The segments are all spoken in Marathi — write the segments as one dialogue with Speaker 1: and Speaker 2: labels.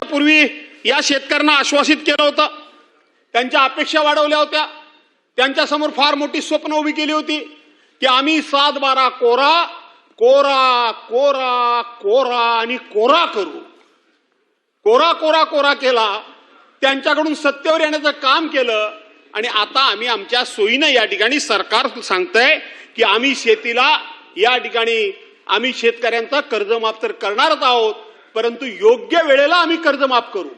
Speaker 1: पूर्वी या शेतकऱ्यांना आश्वासित केलं होतं. त्यांच्या अपेक्षा वाढवल्या होत्या. त्यांच्यासमोर फार मोठी स्वप्न उभी केली होती की आम्ही सात बारा कोरा कोरा कोरा कोरा आणि कोरा करू. कोरा कोरा कोरा केला. त्यांच्याकडून सत्तेवर येण्याचं काम केलं आणि आता आम्ही आमच्या सोयीनं या ठिकाणी सरकार सांगतंय की आम्ही शेतीला या ठिकाणी आम्ही शेतकऱ्यांचा कर्ज माफ तर करणारच आहोत. परंतु योग्य वेळेला आम्ही कर्ज माफ करू.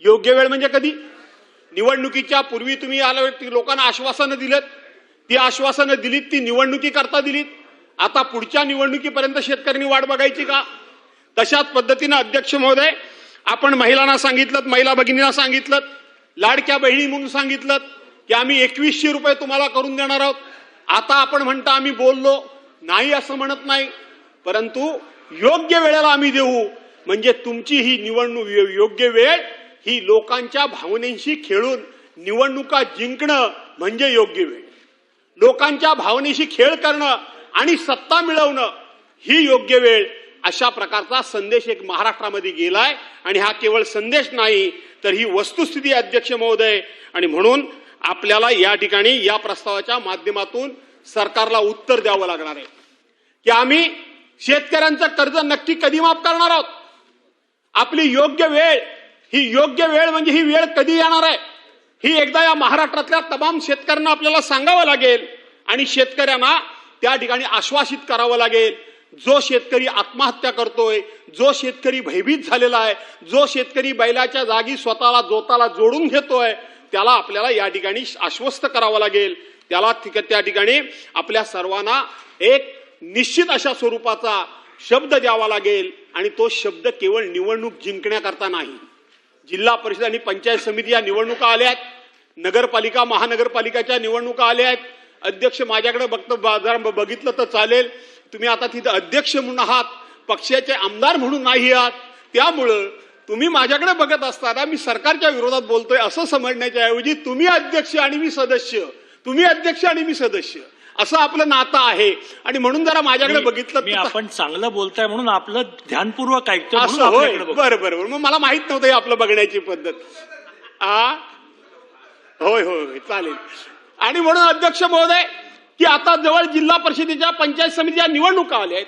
Speaker 1: योग्य वेळ म्हणजे कधी? निवडणुकीच्या पूर्वी तुम्ही आला लोकांना आश्वासनं दिलेत. ती आश्वासनं दिलीत ती निवडणुकी करता दिलीत. आता पुढच्या निवडणुकीपर्यंत शेतकऱ्यांनी वाट बघायची का? तशाच पद्धतीनं अध्यक्ष महोदय आपण महिलांना सांगितलं महिला भगिनींना सांगितलं लाडक्या बहिणी म्हणून सांगितलं की आम्ही एकवीसशे रुपये तुम्हाला करून देणार आहोत. आता आपण म्हणता आम्ही बोललो नाही असं म्हणत नाही. परंतु योग्य वेळेला आम्ही देऊ. म्हणजे तुमची ही निवडणूक योग्य वेळ ही लोकांच्या भावनेशी खेळून निवडणुका जिंकणं म्हणजे योग्य वेळ. लोकांच्या भावनेशी खेळ करणं आणि सत्ता मिळवणं ही योग्य वेळ अशा प्रकारचा संदेश एक महाराष्ट्रामध्ये गेलाय. आणि हा केवळ संदेश नाही तर ही वस्तुस्थिती अध्यक्ष महोदय. आणि म्हणून आपल्याला या ठिकाणी या प्रस्तावाच्या माध्यमातून सरकारला उत्तर द्यावं लागणार आहे. की आम्ही शेतकऱ्यांचं कर्ज नक्की कधी माफ करणार आहोत? आपली योग्य वेळ ही योग्य वेळ म्हणजे ही वेळ कधी येणार आहे? ही एकदा या महाराष्ट्रातल्या तमाम शेतकऱ्यांना आपल्याला सांगावं लागेल आणि शेतकऱ्यांना त्या ठिकाणी आश्वासित करावं लागेल. जो शेतकरी आत्महत्या करतोय जो शेतकरी भयभीत झालेला आहे जो शेतकरी बैलाच्या जागी स्वतःला जोताला जोडून घेतोय त्याला आपल्याला या ठिकाणी आश्वस्त करावं लागेल. त्याला त्या ठिकाणी आपल्या सर्वांना एक निश्चित अशा स्वरूपाचा शब्द द्यावा लागेल. आणि तो शब्द केवळ निवडणूक जिंकण्याकरता नाही. जिल्हा परिषद आणि पंचायत समिती या निवडणुका आल्या आहेत नगरपालिका महानगरपालिकाच्या निवडणुका आल्या आहेत अध्यक्ष माझ्याकडे बघतो बा- बघितलं तर चालेल. तुम्ही आता तिथं अध्यक्ष म्हणून आहात पक्षाचे आमदार म्हणून नाही आहात. त्यामुळं तुम्ही माझ्याकडे बघत असताना मी सरकारच्या विरोधात बोलतोय असं समजण्याच्या ऐवजी तुम्ही अध्यक्ष आणि मी सदस्य. तुम्ही अध्यक्ष आणि मी सदस्य. असं आपलं नातं आहे. आणि म्हणून जरा माझ्याकडे बघितलं
Speaker 2: मी आपण चांगलं बोलताय म्हणून आपलं ध्यानपूर्वक ऐकतो
Speaker 1: असं होय. बरं बरं बरं. मग मला माहीत नव्हतं हे आपलं बघण्याची पद्धत. आ? होय होय होय. चालेल. आणि म्हणून अध्यक्ष महोदय की आता जवळ जिल्हा परिषदेच्या पंचायत समितीच्या निवडणुका आल्या आहेत.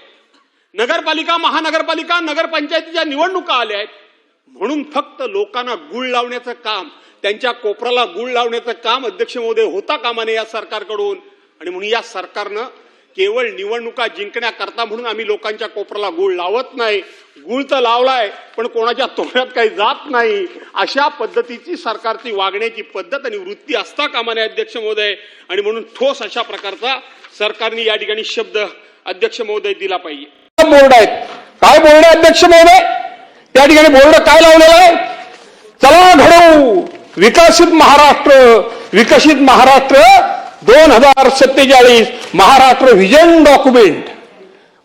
Speaker 1: नगरपालिका महानगरपालिका नगरपंचायतीच्या निवडणुका आल्या आहेत. म्हणून फक्त लोकांना गुळ लावण्याचं काम त्यांच्या कोपराला गुळ लावण्याचं काम अध्यक्ष महोदय होता कामा नये या सरकारकडून. आणि म्हणून या सरकारनं केवळ निवडणुका जिंकण्याकरता म्हणून आम्ही लोकांच्या कोपराला गुळ लावत नाही. गुळ तर लावलाय पण कोणाच्या तोंडात काही जात नाही. अशा पद्धतीची सरकारची वागण्याची पद्धत आणि वृत्ती असता कामा नये अध्यक्ष महोदय. आणि म्हणून ठोस अशा प्रकारचा सरकारने या ठिकाणी शब्द अध्यक्ष महोदय दिला पाहिजे.
Speaker 3: बोर्ड आहेत? काय बोर्ड आहे अध्यक्ष महोदय? त्या ठिकाणी बोर्ड काय लावलेलं आहे? चला घडवू. विकसित महाराष्ट्र विकसित महाराष्ट्र दोन हजार सत्तेचाळीस महाराष्ट्र व्हिजन डॉक्युमेंट.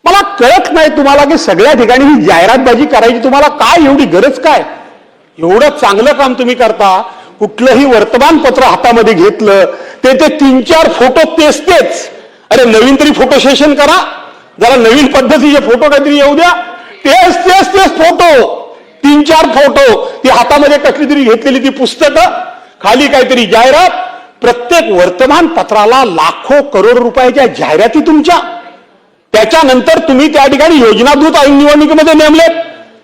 Speaker 3: मला कळत नाही तुम्हाला की सगळ्या ठिकाणी ही जाहिरातबाजी करायची तुम्हाला काय एवढी गरज काय? एवढं चांगलं काम तुम्ही करता कुठलंही वर्तमानपत्र हातामध्ये घेतलं ते ते तीन चार फोटो तेच तेच अरे नवीन तरी फोटो सेशन करा. जरा नवीन पद्धतीचे फोटो काहीतरी येऊ द्या. तेच तेच तेच फोटो. तीन चार फोटो. ती हातामध्ये कसली तरी घेतलेली ती पुस्तकं. खाली काहीतरी जाहिरात. प्रत्येक वर्तमानपत्राला लाखो करोड रुपयाच्या जाहिराती तुमच्या. त्याच्यानंतर तुम्ही त्या ठिकाणी योजनादूत आयोग निवडणुकीमध्ये नेमलेत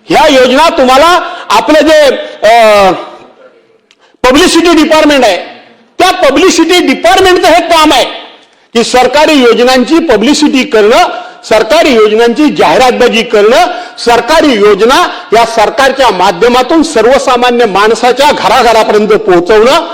Speaker 3: ह्या योजना तुम्हाला आपलं जे पब्लिसिटी डिपार्टमेंट आहे त्या पब्लिसिटी डिपार्टमेंटचं हे काम आहे की सरकारी योजनांची पब्लिसिटी करणं सरकारी योजनांची जाहिरातबाजी करणं सरकारी योजना या सरकारच्या माध्यमातून सर्वसामान्य माणसाच्या घराघरापर्यंत पोहोचवणं